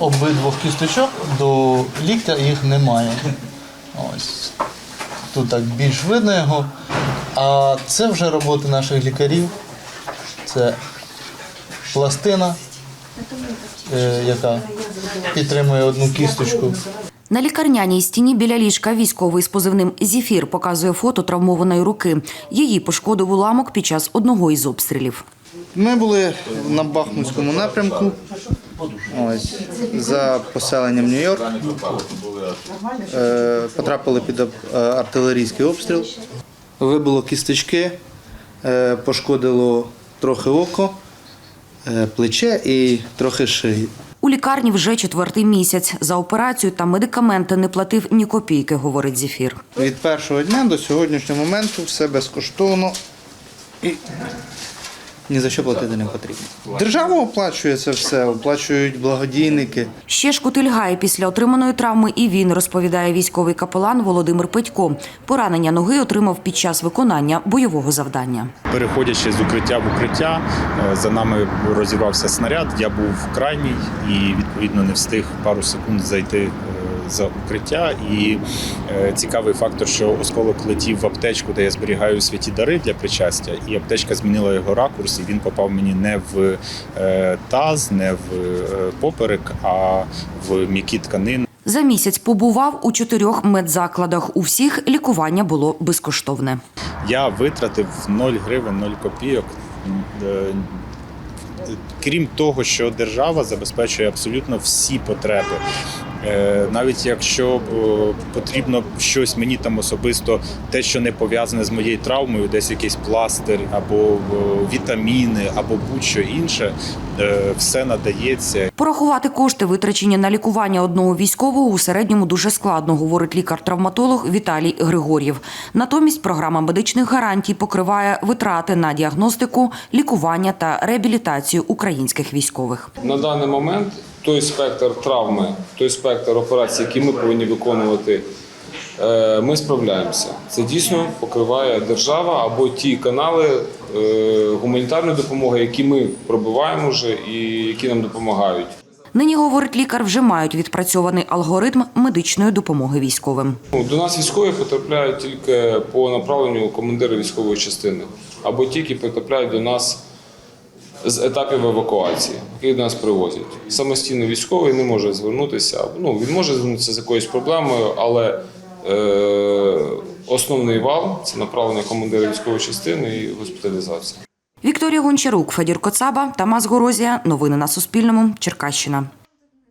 обидвох кісточок до ліктя їх немає. Ось. Тут так більш видно його. А це вже роботи наших лікарів. Це пластина, е, яка підтримує одну кісточку. На лікарняній стіні біля ліжка військовий з позивним Зіфір показує фото травмованої руки. Її пошкодив уламок під час одного із обстрілів. Ми були на Бахмутському напрямку. Ось, за поселенням Нью-Йорк. Е, потрапили під е, артилерійський обстріл. Вибило кісточки, е, пошкодило трохи око, е, плече і трохи шиї. У лікарні вже четвертий місяць. За операцію та медикаменти не платив ні копійки, говорить Зіфір. Від першого дня до сьогоднішнього моменту все безкоштовно і ні за що платити не потрібно. Держава оплачує це все, оплачують благодійники. Ще ж кутильгає після отриманої травми і він, розповідає військовий капелан Володимир Петько. Поранення ноги отримав під час виконання бойового завдання. Переходячи з укриття в укриття, е, за нами розірвався снаряд. Я був крайній і відповідно не встиг пару секунд зайти е, за укриття. І е, цікавий фактор, що осколок летів в аптечку, де я зберігаю святі дари для причастя, і аптечка змінила його ракурс, і він попав мені не в е, таз, не в е, поперек, а в м'які тканини. За місяць побував у чотирьох медзакладах. У всіх лікування було безкоштовне. Я витратив 0 гривень, 0 копійок. Крім того, що держава забезпечує абсолютно всі потреби. Е, Навіть якщо е, потрібно щось мені там особисто, те, що не пов'язане з моєю травмою, десь якийсь пластир або е, вітаміни, або будь-що інше, все надається. Порахувати кошти, витрачені на лікування одного військового, у середньому дуже складно, говорить лікар-травматолог Віталій Григор'єв. Натомість програма медичних гарантій покриває витрати на діагностику, лікування та реабілітацію українських військових. На даний момент той спектр травми, той спектр операцій, які ми повинні виконувати, е, ми справляємося. Це дійсно покриває держава або ті канали е, гуманітарної допомоги, які ми пробиваємо вже і які нам допомагають. Нині, говорить лікар, вже мають відпрацьований алгоритм медичної допомоги військовим. Ну, До нас військові потрапляють тільки по направленню командира військової частини, або ті, які потрапляють до нас з етапів евакуації, які до нас привозять. Самостійно військовий не може звернутися. Ну, він може звернутися з якоюсь проблемою, але е, основний вал це направлення командира військової частини і госпіталізація. Вікторія Гончарук, Федір Коцаба, Тамас Горозія. Новини на Суспільному. Черкащина.